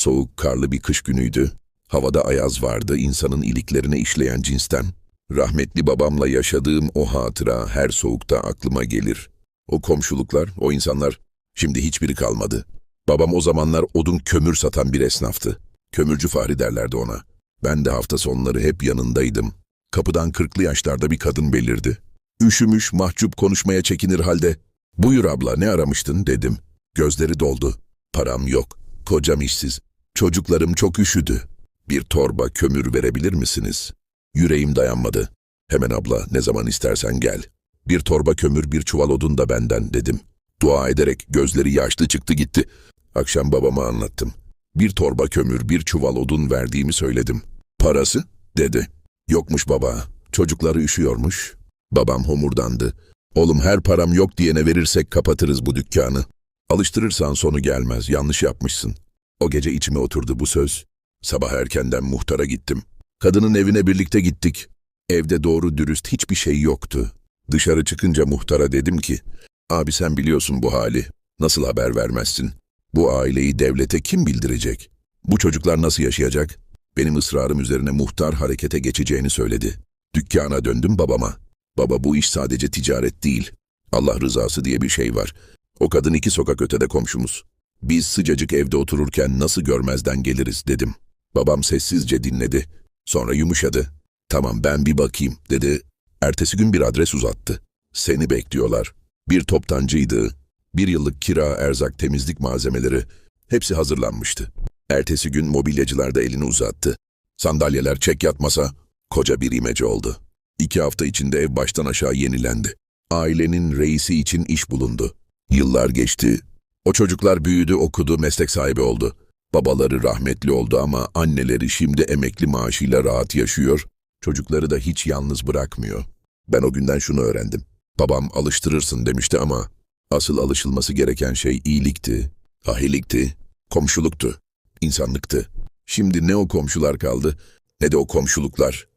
Soğuk, karlı bir kış günüydü. Havada ayaz vardı, insanın iliklerine işleyen cinsten. Rahmetli babamla yaşadığım o hatıra her soğukta aklıma gelir. O komşuluklar, o insanlar, şimdi hiçbiri kalmadı. Babam o zamanlar odun kömür satan bir esnaftı. Kömürcü Fahri derlerdi ona. Ben de hafta sonları hep yanındaydım. Kapıdan kırklı yaşlarda bir kadın belirdi. Üşümüş, mahcup konuşmaya çekinir halde, ''Buyur abla, ne aramıştın?'' dedim. Gözleri doldu. ''Param yok, kocam işsiz, çocuklarım çok üşüdü. Bir torba kömür verebilir misiniz?'' Yüreğim dayanmadı. ''Hemen abla, ne zaman istersen gel. Bir torba kömür, bir çuval odun da benden.'' dedim. Dua ederek gözleri yaşlı çıktı gitti. Akşam babama anlattım. Bir torba kömür, bir çuval odun verdiğimi söyledim. ''Parası?'' dedi. ''Yokmuş baba, çocukları üşüyormuş.'' Babam homurdandı. Oğlum her param yok diyene verirsek kapatırız bu dükkanı. Alıştırırsan sonu gelmez, yanlış yapmışsın. O gece içime oturdu bu söz. Sabah erkenden muhtara gittim. Kadının evine birlikte gittik. Evde doğru dürüst hiçbir şey yoktu. Dışarı çıkınca muhtara dedim ki, abi sen biliyorsun bu hali. Nasıl haber vermezsin? Bu aileyi devlete kim bildirecek? Bu çocuklar nasıl yaşayacak? Benim ısrarım üzerine muhtar harekete geçeceğini söyledi. Dükkana döndüm babama. Baba bu iş sadece ticaret değil. Allah rızası diye bir şey var. O kadın iki sokak ötede komşumuz. Biz sıcacık evde otururken nasıl görmezden geliriz dedim. Babam sessizce dinledi. Sonra yumuşadı. Tamam ben bir bakayım dedi. Ertesi gün bir adres uzattı. Seni bekliyorlar. Bir toptancıydı. Bir yıllık kira, erzak, temizlik malzemeleri. Hepsi hazırlanmıştı. Ertesi gün mobilyacılar da elini uzattı. Sandalyeler çek yatmasa koca bir imece oldu. İki hafta içinde ev baştan aşağı yenilendi. Ailenin reisi için iş bulundu. Yıllar geçti. O çocuklar büyüdü, okudu, meslek sahibi oldu. Babaları rahmetli oldu ama anneleri şimdi emekli maaşıyla rahat yaşıyor. Çocukları da hiç yalnız bırakmıyor. Ben o günden şunu öğrendim. Babam alıştırırsın demişti ama asıl alışılması gereken şey iyilikti, ahilikti, komşuluktu, insanlıktı. Şimdi ne o komşular kaldı ne de o komşuluklar.